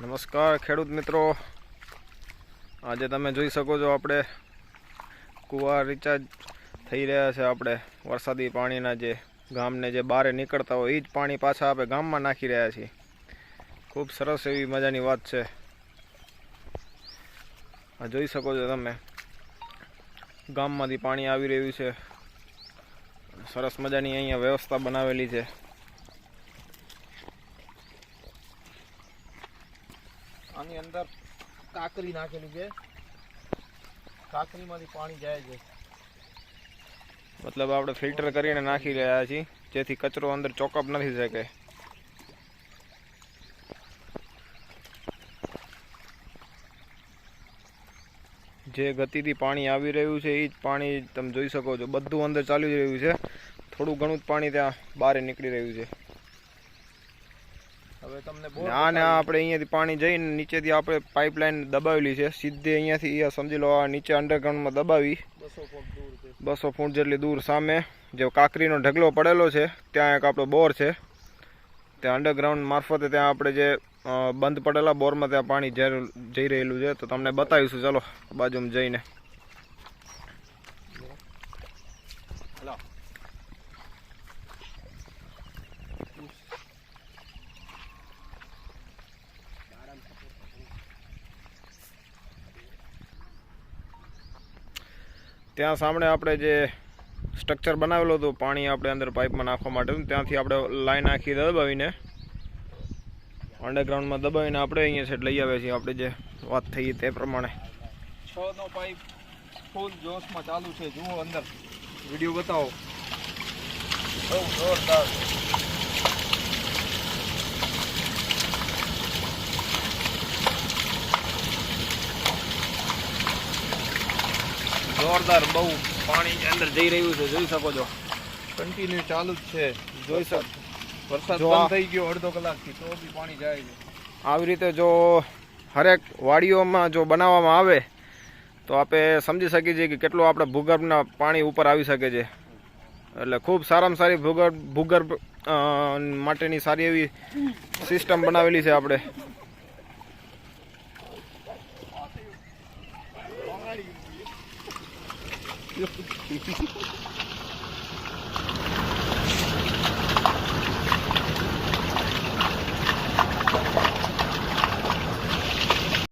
નમસ્કાર, ખેડૂત મિત્રો. આજે તમે જોઈ શકો છો આપણે કુવા રિચાર્જ થઈ રહ્યા છે આપણે. વરસાદી પાણીના જે ગામને જે બારે નીકળતા હોય એ જ પાણી પાછા આપણે ગામમાં નાખી રહ્યા છીએ. ખૂબ સરસ એવી મજાની વાત છે. આ જોઈ શકો છો તમે. ગામમાંથી પાણી આવી રહ્યું છે. સરસ મજાની અહીંયા વ્યવસ્થા બનાવેલી છે. આની અંદર કાકરી નાખેલી છે. કાકરીમાંથી પાણી જાય છે. મતલબ આપણે ફિલ્ટર કરીને નાખી રહ્યા છીએ, જેથી કચરો અંદર ચોકઅપ નથી શકે. જે ગતિથી પાણી આવી રહ્યું છે એ જ પાણી તમે જોઈ શકો છો, બધું અંદર ચાલી રહ્યું છે. થોડું ઘણું જ પાણી ત્યાં બહાર નીકળી રહ્યું છે. હવે તમને ને ને આપણે અહીંયાથી પાણી જઈને નીચેથી આપણે પાઇપલાઇન દબાવેલી છે. સીધી અહીંયાથી સમજી લો આ નીચે અંડરગ્રાઉન્ડમાં દબાવી. બસો ફૂટ જેટલી દૂર સામે જે કાંકરીનો ઢગલો પડેલો છે ત્યાં એક આપણો બોર છે. ત્યાં અંડરગ્રાઉન્ડ મારફતે ત્યાં આપણે જે બંધ પડેલા બોરમાં ત્યાં પાણી જઈ રહેલું છે. તો તમને બતાવીશું. ચાલો બાજુમાં જઈને. ત્યાં સામે આપણે જે સ્ટ્રક્ચર બનાવેલું હતું, પાણી આપણે અંદર પાઇપમાં નાખવા માટે ત્યાંથી આપણે લાઈન આખી દબાવીને. અંડરગ્રાઉન્ડમાં દબાવીને આપણે અહીંયા સેટ લઈ આવે છીએ. આપણે જે વાત થઈ તે પ્રમાણે. છ નો પાઇપ ફૂલ જોશમાં ચાલુ છે. જુઓ અંદર. વીડિયો બતાવો. બહુ જોરદાર. જોરદાર બહુ પાણી અંદર જઈ રહ્યું છે જોઈ શકો છો. કન્ટિન્યુ ચાલુ જ છે. જોઈ શકો. વરસાદ બંધ થઈ ગયો અડધો કલાકથી તો બી પાણી જાય છે. આવી રીતે જો હરેક વાડીઓમાં જો બનાવવામાં આવે તો આપણે સમજી શકીએ છીએ કે કેટલું આપણે ભૂગર્ભના પાણી ઉપર આવી શકે છે. એટલે ખૂબ સારામાં સારી ભૂગર્ભ ભૂગર્ભ માટેની સારી એવી સિસ્ટમ બનાવેલી છે આપણે. Meu Deus.